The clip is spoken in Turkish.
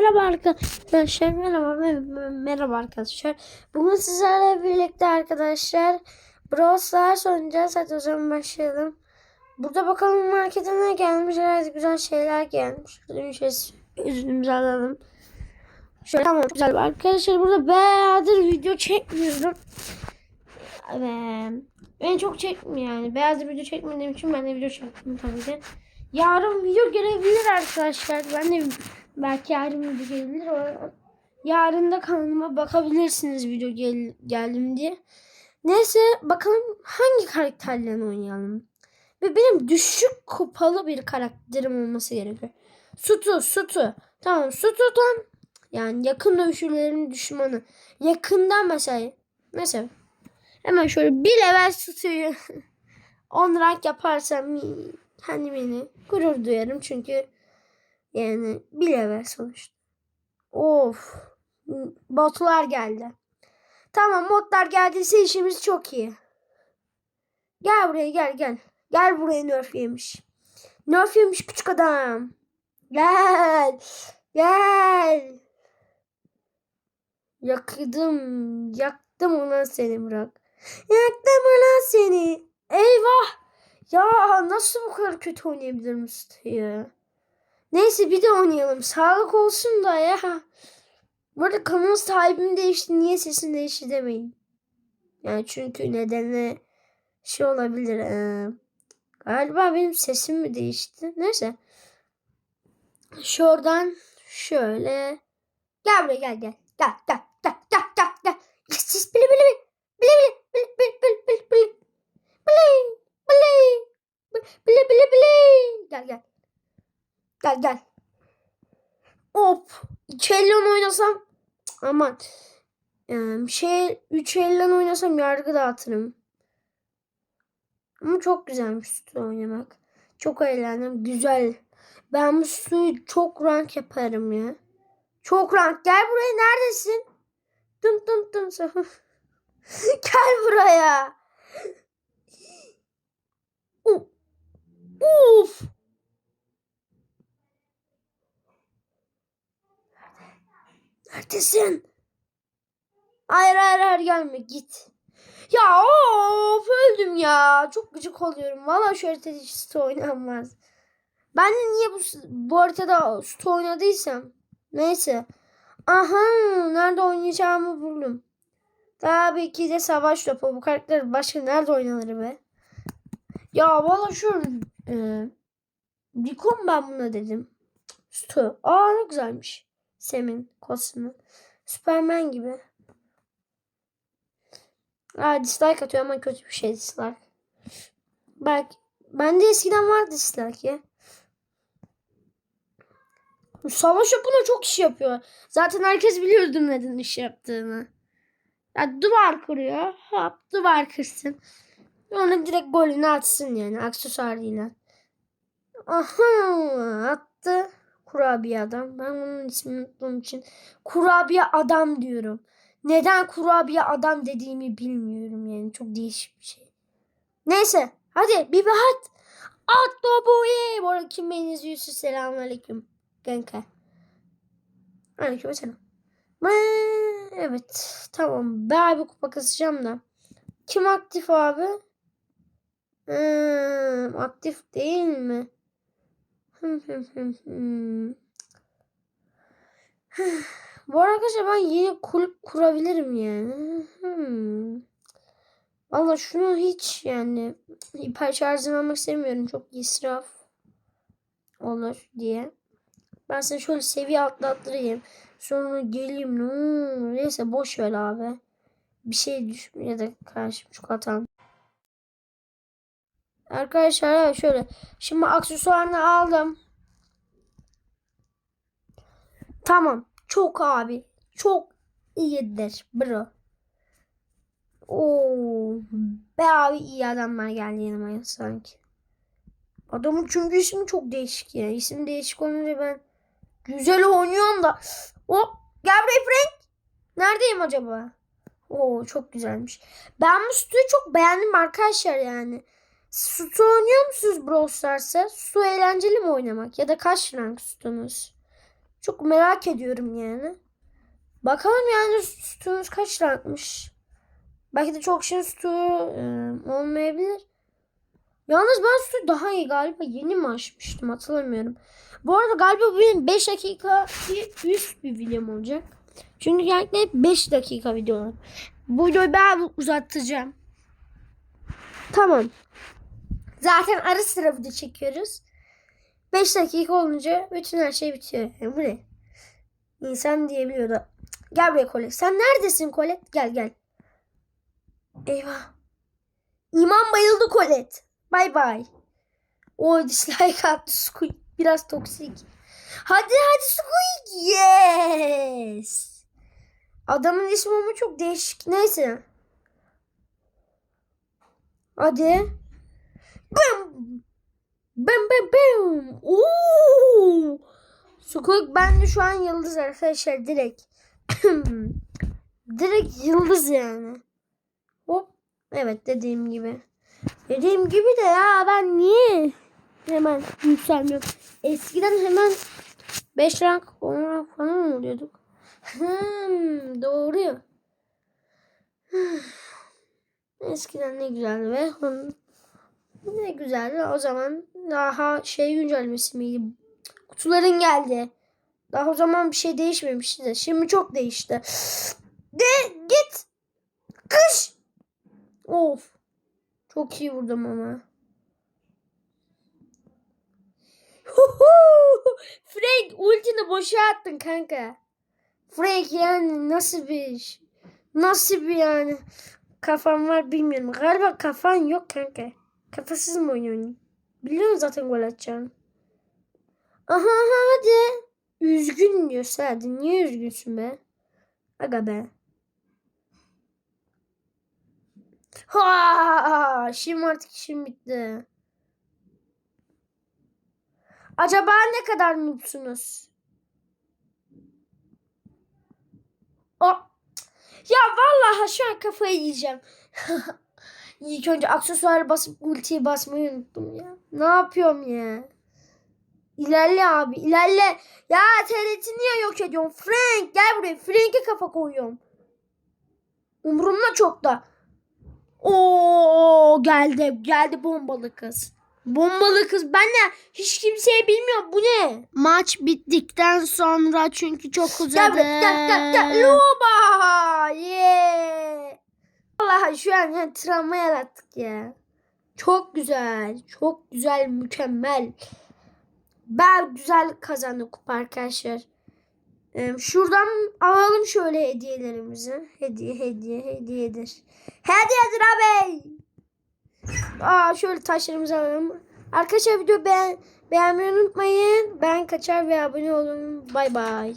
Merhaba arkadaşlar. Merhaba. mer- Merhaba arkadaşlar. Bugün sizlerle birlikte arkadaşlar Brawl Stars oynayacağız. Hadi o zaman başlayalım. Burada bakalım markete ne gelmiş. Herhalde güzel şeyler gelmiş. Şey yüzümüzü alalım. Şöyle tamam güzel. Arkadaşlar burada bayağıdır video çekmiyorum. Ben çok çekmiyorum yani. Beyazdır video çekmediğim için ben de video çektim tabii ki. Yarın video gelebilir arkadaşlar. Ben de belki yarın video gelebilir. O- Yarın da kanalıma bakabilirsiniz video gel geldim diye. Neyse bakalım hangi karakterle oynayalım. Ve benim düşük kupalı bir karakterim olması gerekiyor. Sutu, Sutu. Tamam Sutu'dan yani yakın dövüşçülerin düşmanı. Yakından mesela. Mesela hemen şöyle bir level Sutu'yu 10 rank yaparsam hani beni gurur duyarım çünkü yani bir level sonuçta. Of. Botlar geldi. Tamam modlar geldiyse işimiz çok iyi. Gel buraya gel gel. Gel buraya nerf yemiş. Nerf yemiş küçük adam. Gel. Gel. Yaktım. Yaktım ulan seni bırak. Yaktım ulan seni. Eyvah. Ya nasıl bu kadar kötü oynayabilir Mustafa ya? Neyse bir de oynayalım. Sağlık olsun da ya. Bu arada kanal sahibim değişti. Niye sesin değişti demeyin. Yani çünkü nedeni şey olabilir. Ee, galiba benim sesim mi değişti? Neyse. Şuradan şöyle. Gel buraya gel gel. Gel gel gel gel gel gel. Gel. Hop. İki elle oynasam aman. Ee, şey üç elle oynasam yargı dağıtırım. Ama çok güzelmiş sütü oynamak. Çok eğlendim. Güzel. Ben bu sütü çok rank yaparım ya. Çok rank. Gel buraya neredesin? Dım dım dım. Gel buraya. Uf. Uf. Neredesin? Hayır hayır hayır gelme git. Ya of öldüm ya. Çok gıcık oluyorum. Valla şu haritada hiç sto oynanmaz. Ben de niye bu, bu haritada sto oynadıysam. Neyse. Aha nerede oynayacağımı buldum. Tabii ki de savaş topu. Bu karakter başka nerede oynanır be? Ya valla şu e, Rikon ben buna dedim. Sto. Aa ne güzelmiş. Sem'in kostümü. Superman gibi. Aa dislike atıyor ama kötü bir şey dislike. Belki bende eskiden vardı dislike ya. Savaş yapına çok iş yapıyor. Zaten herkes biliyordu neden iş yaptığını. Ya duvar kuruyor. Hop duvar kırsın. Onu direkt golünü atsın yani aksesuarıyla. Aha attı. Kurabiye adam. Ben bunun ismini unuttuğum için kurabiye adam diyorum. Neden kurabiye adam dediğimi bilmiyorum yani. Çok değişik bir şey. Neyse. Hadi bir bahat. At topuyu. Bu arada kim beni izliyorsa selamünaleyküm. Kanka. Aleyküm selam. Evet. Tamam. Ben bir kupa kasacağım da. Kim aktif abi? Hmm, aktif değil mi? Bu arkadaşlar ben yeni kulüp kurabilirim yani. Hmm. Valla şunu hiç yani şarjını almak istemiyorum. Çok israf olur diye. Ben sana şöyle seviye atlattırayım. Sonra geleyim. Olur. Neyse boş ver abi. Bir şey düşmüyor ya da karşım çok atan. Arkadaşlar şöyle. Şimdi aksesuarını aldım. Tamam. Çok abi. Çok iyidir bro. Oo, be abi iyi adamlar geldi yanıma ya sanki. Adamın çünkü ismi çok değişik ya. İsim değişik olunca ben güzel oynuyorum da. Hop gel Frank. Neredeyim acaba? Oo çok güzelmiş. Ben bu sütü çok beğendim arkadaşlar yani. Sütü oynuyor musunuz Brawl Stars'a? Su eğlenceli mi oynamak? Ya da kaç rank sütunuz? Çok merak ediyorum yani. Bakalım yani sütunuz kaç rankmış. Belki de çok şeyin sütü e, olmayabilir. Yalnız ben sütü daha iyi galiba yeni mi açmıştım hatırlamıyorum. Bu arada galiba bu benim 5 dakika üst bir videom olacak. Çünkü genellikle hep 5 dakika videolar. Bu videoyu ben uzatacağım. Tamam. Zaten ara sıra video çekiyoruz. 5 dakika olunca bütün her şey bitiyor. Yani bu ne? İnsan diyebiliyor da. Gel buraya Kolet. Sen neredesin Kolet? Gel gel. Eyvah. İman bayıldı Kolet. Bay bay. O dislike attı Squeak. Biraz toksik. Hadi hadi Squeak. Yes. Adamın ismi ama çok değişik. Neyse. Hadi. Bam. Bam bam bam. Oo. Squeak bende şu an yıldız arkadaşlar direkt. direkt yıldız yani. Hop. Evet dediğim gibi. Dediğim gibi de ya ben niye hemen yükselmiyorum. Eskiden hemen 5 rank 10 rank falan oluyorduk? Hmm, doğru. Eskiden ne güzeldi ve ne güzeldi. O zaman daha şey güncellemesi miydi? Kutuların geldi. Daha o zaman bir şey değişmemişti de. Şimdi çok değişti. De git. Kış. Of. Çok iyi vurdum ama. Frank ultini boşa attın kanka. Frank yani nasıl bir iş? Nasıl bir yani kafan var bilmiyorum. Galiba kafan yok kanka. Kafasız mı oynuyorsun? Biliyorsun zaten gol atacağını. Aha hadi. Üzgün diyorsa hadi. Niye üzgünsün be? Aga be. Ha, şimdi artık işim bitti. Acaba ne kadar mutsunuz? O ya vallahi şu an kafayı yiyeceğim. İlk önce aksesuar basıp ultiyi basmayı unuttum ya. Ne yapıyorum ya? İlerle abi ilerle. Ya TRT niye yok ediyorsun? Frank gel buraya. Frank'e kafa koyuyorum. Umurumda çok da. Oo geldi geldi bombalı kız. Bombalı kız ben de hiç kimseye bilmiyorum bu ne? Maç bittikten sonra çünkü çok Gel uzadı. buraya gel gel gel. Luba Şu an yani travma yarattık ya. Çok güzel. Çok güzel. Mükemmel. Ben güzel kazandık kupa arkadaşlar. Ee, şuradan alalım şöyle hediyelerimizi. Hediye hediye hediyedir. Hediyedir abi. Aa şöyle taşlarımızı alalım. Arkadaşlar video beğen beğenmeyi unutmayın. Ben kaçar ve abone olun. Bay bay.